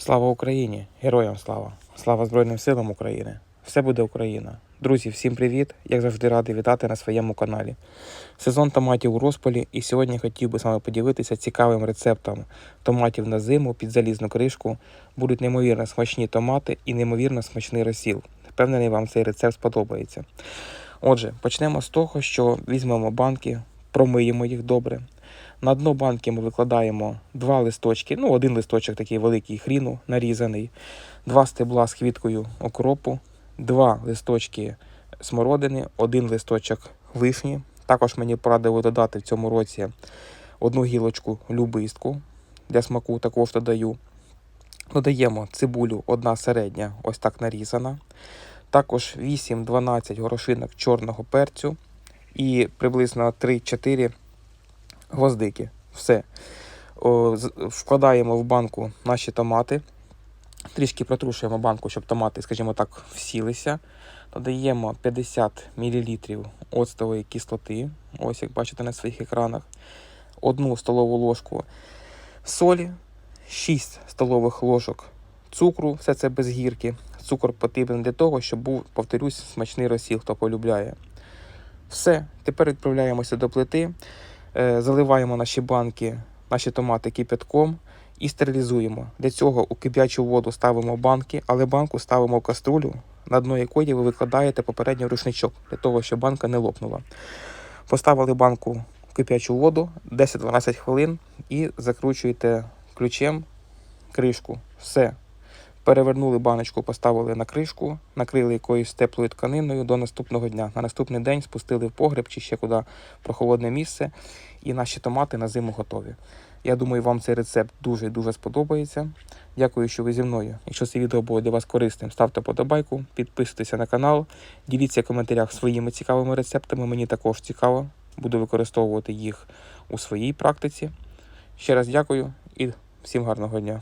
Слава Україні! Героям слава! Слава Збройним силам України! Все буде Україна! Друзі, всім привіт! Як завжди радий вітати на своєму каналі. Сезон томатів у розпалі, і сьогодні хотів би з вами поділитися цікавим рецептом томатів на зиму під залізну кришку. Будуть неймовірно смачні томати і неймовірно смачний розсіл. Впевнений, вам цей рецепт сподобається. Отже, почнемо з того, що візьмемо банки, промиємо їх добре. На дно банки ми викладаємо два листочки, ну один листочок такий великий хріну нарізаний, два стебла з квіткою окропу, два листочки смородини, один листочок вишні. Також мені порадили додати в цьому році одну гілочку любистку для смаку також додаю. Додаємо цибулю, одна середня, ось так нарізана. Також 8-12 горошинок чорного перцю і приблизно 3-4 гвоздики. Все. О, вкладаємо в банку наші томати. Трішки протрушуємо банку, щоб томати, скажімо так, всілися. Додаємо 50 мл оцтової кислоти. Ось як бачите на своїх екранах. Одну столову ложку солі, 6 столових ложок цукру, все це без гірки. Цукор потрібен для того, щоб був, повторюсь, смачний розсіл, хто полюбляє. Все, тепер відправляємося до плити, заливаємо наші банки, наші томати кипятком і стерилізуємо. Для цього у кип'ячу воду ставимо банки, але банку ставимо в каструлю, на дно якої ви викладаєте попередньо рушничок, для того, щоб банка не лопнула. Поставили банку в кип'ячу воду 10-12 хвилин і закручуєте ключем кришку. Все. Перевернули баночку, поставили на кришку, накрили якоюсь теплою тканиною до наступного дня. На наступний день спустили в погреб чи ще куди прохолодне місце, і наші томати на зиму готові. Я думаю, вам цей рецепт дуже дуже сподобається. Дякую, що ви зі мною. Якщо це відео було для вас корисним, ставте подобайку, підписуйтеся на канал, діліться в коментарях своїми цікавими рецептами. Мені також цікаво. Буду використовувати їх у своїй практиці. Ще раз дякую і всім гарного дня.